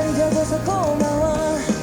안겨줘서 고마워.